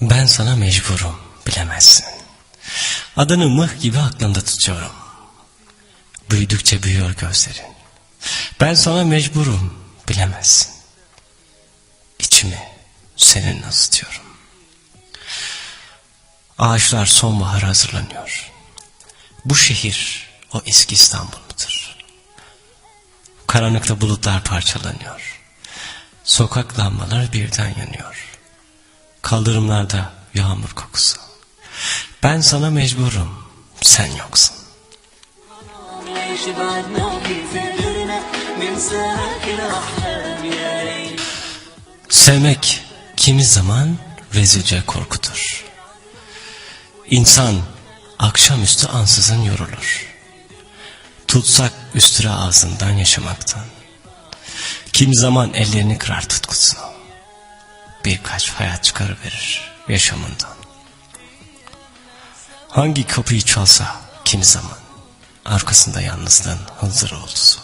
Ben sana mecburum bilemezsin. Adını mıh gibi aklımda tutuyorum. Büyüdükçe büyüyor gözlerin. Ben sana mecburum bilemezsin. İçimi seninle ısıtıyorum. Ağaçlar sonbahar hazırlanıyor. Bu şehir o eski İstanbul mudur? Karanlıkta bulutlar parçalanıyor. Sokak lambaları birden yanıyor. Kaldırımlarda yağmur kokusu. Ben sana mecburum, sen yoksun. Sevmek kimi zaman rezilce korkutur. İnsan akşamüstü ansızın yorulur. Tutsak üstüre ağzından yaşamaktan. Kim zaman ellerini kırar tutkusu. Birkaç hayat çıkarıverir yaşamından. Hangi kapıyı çalsa kimi zaman arkasında yalnızlığın hınzır oldusu.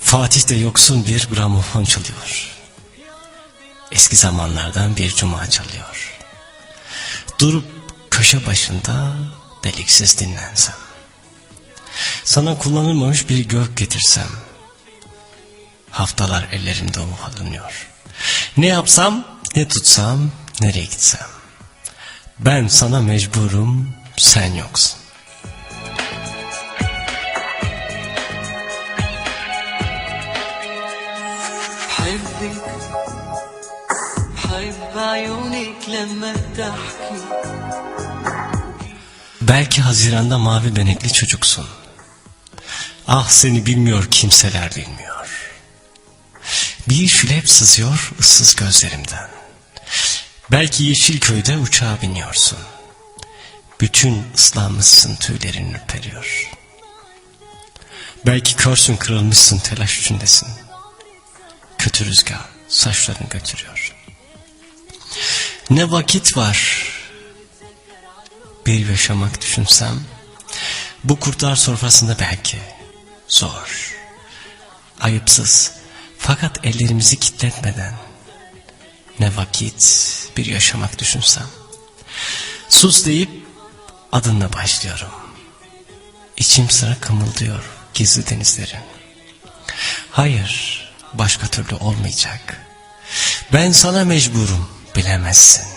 Fatih de yoksun bir gramofon çalıyor. Eski zamanlardan bir cuma çalıyor. Durup köşe başında deliksiz dinlensem. Sana kullanılmamış bir gök getirsem. Haftalar ellerimde ufalanıyor. Ne yapsam, ne tutsam, nereye gitsem. Ben sana mecburum, sen yoksun. بحبك بحب عيونك لما تحكي Belki Haziran'da mavi benekli çocuksun. Ah seni bilmiyor kimseler bilmiyor. Bir şülep sızıyor ıssız gözlerimden. Belki Yeşilköy'de uçağa biniyorsun. Bütün ıslanmışsın tüylerin ürperiyor. Belki körsün kırılmışsın telaş içindesin. Kötü rüzgar saçlarını götürüyor. Ne vakit var bir yaşamak düşünsem bu kurtlar sofrasında belki zor ayıpsız fakat ellerimizi kitletmeden ne vakit bir yaşamak düşünsem sus deyip adınla başlıyorum. İçim sıra kımıldıyor gizli denizlerin. Hayır başka türlü olmayacak. Ben sana mecburum bilemezsin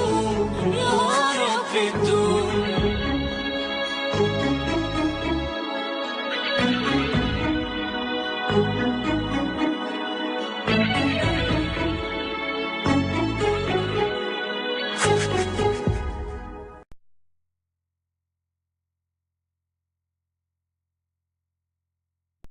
啊。